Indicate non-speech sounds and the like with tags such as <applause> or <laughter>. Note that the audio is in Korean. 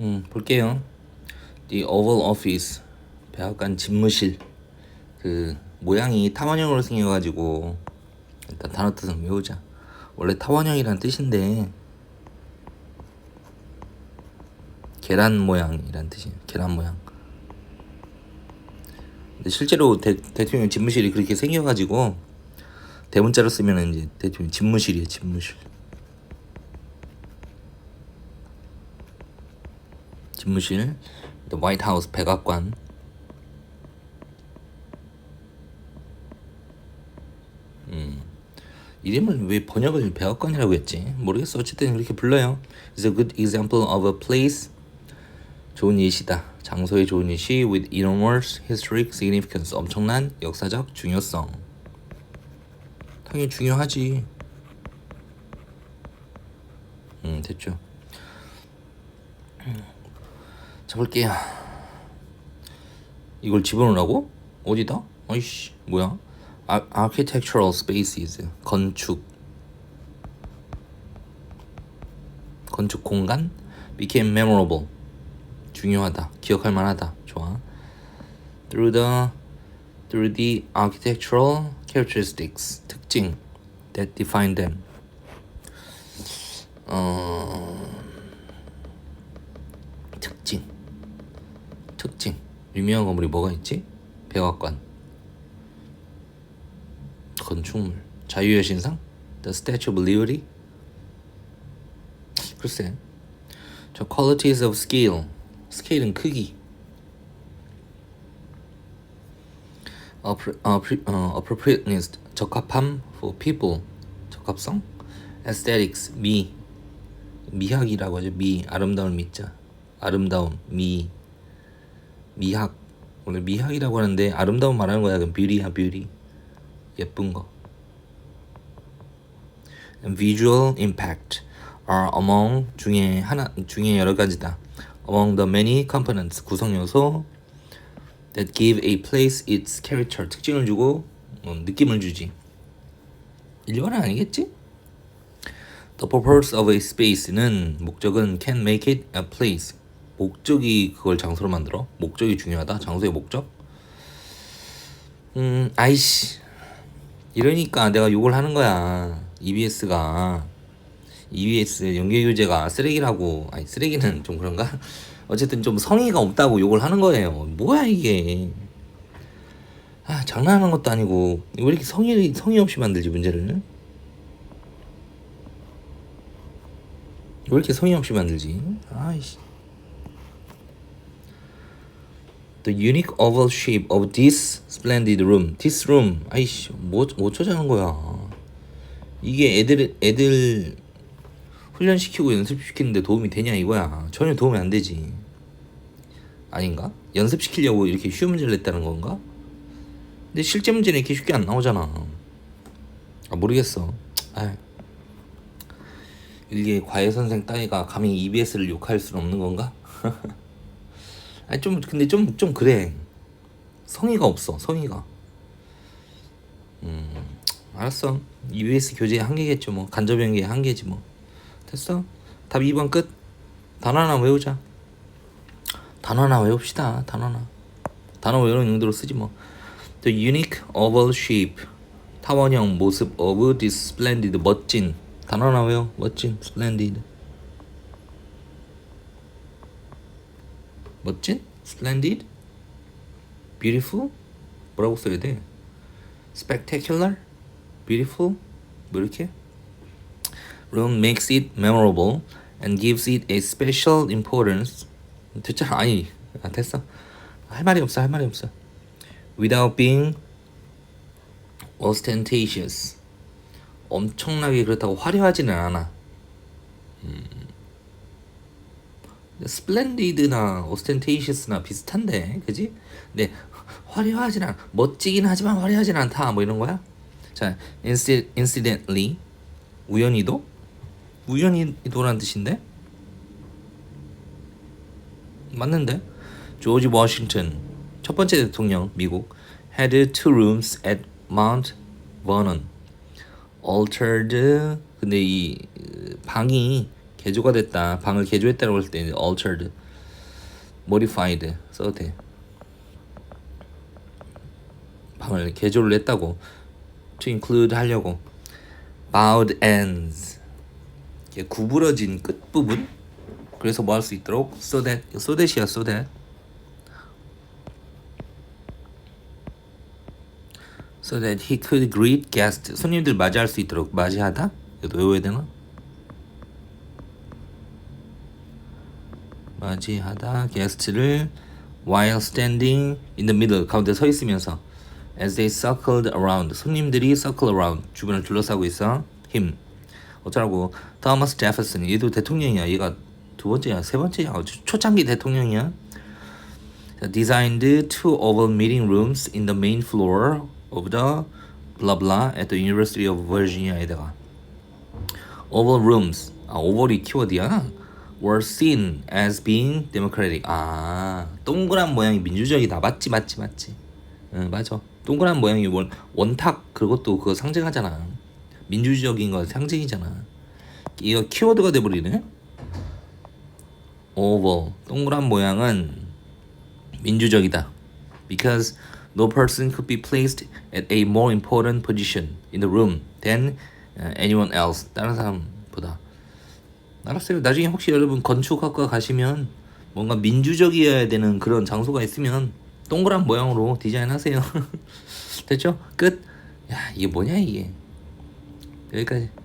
음, 볼게요. The Oval Office 백악관 집무실 그 모양이 타원형으로 생겨가지고 일단 단어 뜻은 외우자. 원래 타원형이란 뜻인데 계란 모양이란 뜻이에요. 계란 모양. 근데 실제로 대, 대통령 집무실이 그렇게 생겨가지고 대문자로 쓰면 이제 대통령 집무실이에요. 집무실. 집무실, House 백악관. 음, 이름을 왜 번역을 백악관이라고 했지? 모르겠어. 어쨌든 그렇게 불러요. It's a good example of a place. 좋은 예시다. 장소의 좋은 예시 with enormous historic significance. 엄청난 역사적 중요성. 당연히 중요하지. 음, 됐죠. 자 볼게요. 이걸 집어넣으라고? 어디다? 어이씨 뭐야? 아, architectural spaces 건축 건축 공간 became memorable 중요하다 기억할 만하다 좋아 through the through the architectural characteristics 특징 that define them 어 특징 특징 유명한 건물이 뭐가 있지? 백악관 건축물 자유의 신상 The Statue of Liberty 글쎄 저 Qualities of Scale 스케일은 크기 Appro- appro- 어, Appropriateness 적합함 for people 적합성 Aesthetics 미 미학이라고 하죠 미 아름다운 미자 아름다움 미 미학 원래 미학이라고 하는데 아름다움 말하는 거야 그럼 뷰티야 뷰티 예쁜 거 visual impact are among 중에 하나 중에 여러 가지다 among the many components 구성 요소 that give a place its character 특징을 주고 어, 느낌을 주지 일반은 아니겠지? The purpose of a space는 목적은 can make it a place 목적이 그걸 장소로 만들어? 목적이 중요하다? 장소의 목적? 음 아이씨. 이러니까 내가 욕을 하는 거야. EBS가. EBS 연계교재가 쓰레기라고. 아니 쓰레기는 좀 그런가? <laughs> 어쨌든 좀 성의가 없다고 욕을 하는 거예요. 뭐야 이게. 아 장난하는 것도 아니고. 왜 이렇게 성의 성의 없이 만들지 문제를? 왜 이렇게 성의 없이 만들지? 아이씨 The unique oval shape of this splendid room. This room. 아이씨, 뭐, 뭐 어쩌자는 거야. 이게 애들, 애들 훈련시키고 연습시키는데 도움이 되냐 이거야. 전혀 도움이 안 되지. 아닌가? 연습시키려고 이렇게 쉬운 문제를 냈다는 건가? 근데 실제 문제는 이렇게 쉽게 안 나오잖아. 아, 모르겠어. 아 이게 과외 선생 따위가 감히 EBS를 욕할 수는 없는 건가? <laughs> 아니 좀 근데 좀좀 그래. 성의가 없어 성의가. 음 알았어. EBS 교재 한계겠죠 뭐. 간접 연계 한계지 뭐. 됐어? 답 2번 끝. 단어 하나 외우자. 단어 하나 외웁시다 단어 하나. 단어 외우는 용도로 쓰지 뭐. The unique oval shape. 타원형 모습 of this splendid 멋진. 단어 하나 외워 멋진 splendid 멋진? splendid? beautiful? 뭐라고 써야 돼? spectacular? beautiful? 뭐 이렇게? room makes it memorable and gives it a special importance 됐잖아 아니 아, 됐어 할 말이 없어 할 말이 없어 without being ostentatious 엄청나게 그렇다고 화려하지는 않아 스플렌디드나 오스텐테이셔스나 비슷한데 그지? 근데 화려하진 않아 멋지긴 하지만 화려하진 않다. 뭐 이런 거야? 자 inci- incidentally 우연히도? 우연히도란 뜻인데? 맞는데? 조지 워싱턴. 첫 번째 대통령 미국. Had two rooms at Mount Vernon. Altered 근데 이 어, 방이 개조가 됐다. 방을 개조했다고 할 때 altered, modified 써도 돼. 방을 개조를 했다고 to include 하려고 bowed ends 이게 구부러진 끝 부분 그래서 뭐 할 수 있도록 so that so that이야 so that so that he could greet guests 손님들 맞이할 수 있도록 맞이하다 이것도 외워야 되나? 맞이하다 게스트를 while standing in the middle 가운데 서 있으면서 as they circled around 손님들이 circle around 주변을 둘러싸고 있어 him 어쩌라고 thomas jefferson 얘도 대통령이야 얘가 두 번째야 세 번째야 어, 초- 초창기 대통령이야 designed two oval meeting rooms in the main floor of the blah blah at the University of Virginia에다가 oval rooms 아 오벌이 키워드야 were seen as being democratic 아 동그란 모양이 민주적이다 맞지 맞지 맞지 응 맞아 동그란 모양이 원, 원탁 그것도 그거 상징하잖아 민주적인 거 상징이잖아 이거 키워드가 돼버리네 oval 동그란 모양은 민주적이다. Because no person could be placed at a more important position in the room than uh, anyone else. 다른 사람보다. 알았어요. 나중에 혹시 여러분 건축학과 가시면 뭔가 민주적이어야 되는 그런 장소가 있으면 동그란 모양으로 디자인하세요. <laughs> 됐죠? 끝. 야 이게 뭐냐 이게. 여기까지.